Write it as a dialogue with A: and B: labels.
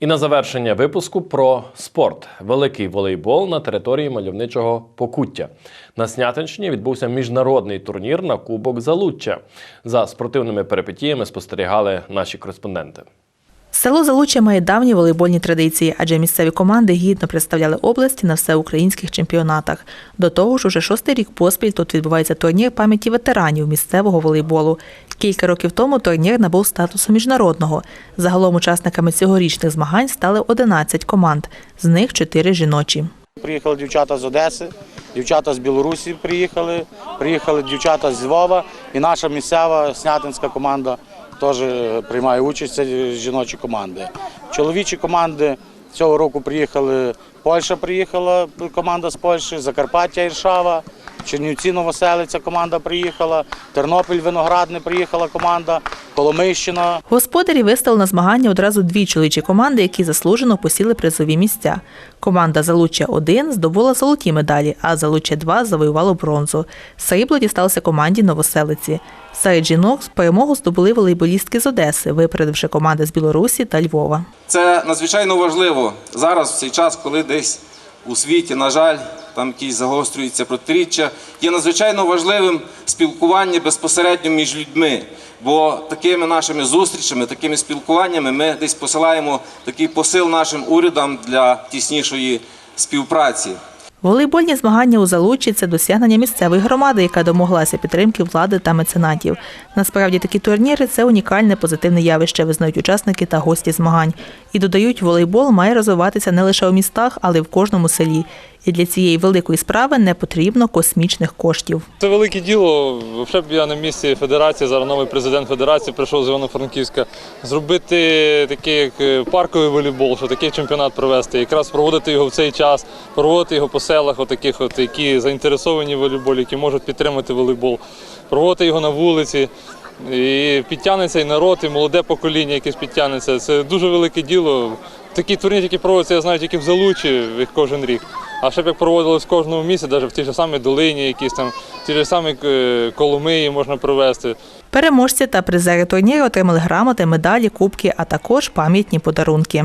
A: І на завершення випуску про спорт. Великий волейбол на території мальовничого Покуття. На Снятинщині відбувся міжнародний турнір на Кубок Залуччя. За спортивними перипетіями спостерігали наші кореспонденти.
B: Село Залуччя має давні волейбольні традиції, адже місцеві команди гідно представляли області на всеукраїнських чемпіонатах. До того ж, уже шостий рік поспіль тут відбувається турнір пам'яті ветеранів місцевого волейболу. Кілька років тому турнір набув статусу міжнародного. Загалом учасниками цьогорічних змагань стали 11 команд, з них 4 жіночі.
C: Приїхали дівчата з Одеси, дівчата з Білорусі приїхали, приїхали дівчата з Львова і наша місцева снятинська команда теж приймає участь, це жіночі команди. Чоловічі команди цього року приїхали, Польща приїхала, команда з Польщі, Закарпаття Іршава, Чернівці Новоселиця команда приїхала, Тернопіль Виноградне приїхала команда, Коломийщина,
B: Господарі виставили на змагання одразу дві чоловічі команди, які заслужено посіли призові місця. Команда Залуччя 1 здобула золоті медалі, а Залуччя 2 завоювало бронзу. Срібло дісталося команді Новоселиці. Серед жінок перемогу здобули волейболістки з Одеси, випередивши команди з Білорусі та Львова.
D: Це надзвичайно важливо зараз, в цей час, коли десь у світі, на жаль, там якісь загострюються протиріччя. Є надзвичайно важливим спілкування безпосередньо між людьми. Бо такими нашими зустрічами, такими спілкуваннями ми десь посилаємо такий посил нашим урядам для тіснішої співпраці.
B: Волейбольні змагання у Залуччі – це досягнення місцевої громади, яка домоглася підтримки влади та меценатів. Насправді такі турніри це унікальне позитивне явище, визнають учасники та гості змагань. І додають, волейбол має розвиватися не лише у містах, але й в кожному селі. І для цієї великої справи не потрібно космічних коштів.
E: Це велике діло. Взагалі б я на місці федерації, зараз новий президент федерації прийшов з Івано-Франківська, зробити такий як е, парковий волейбол, що такий чемпіонат провести, якраз проводити його в цей час, проводити його по селах, отаких, от, які заінтересовані в волейболі, які можуть підтримати волейбол, проводити його на вулиці. І підтягнеться і народ, і молоде покоління, якесь підтягнеться. Це дуже велике діло. Такі турніри, які проводяться, я знаю, тільки в Залучі як кожен рік. А ще б як проводилось в кожному місці, навіть в тій ж самій долині, якісь там, ті ж самі е, Коломиї можна провести.
B: Переможці та призери турніру отримали грамоти, медалі, кубки, а також пам'ятні подарунки.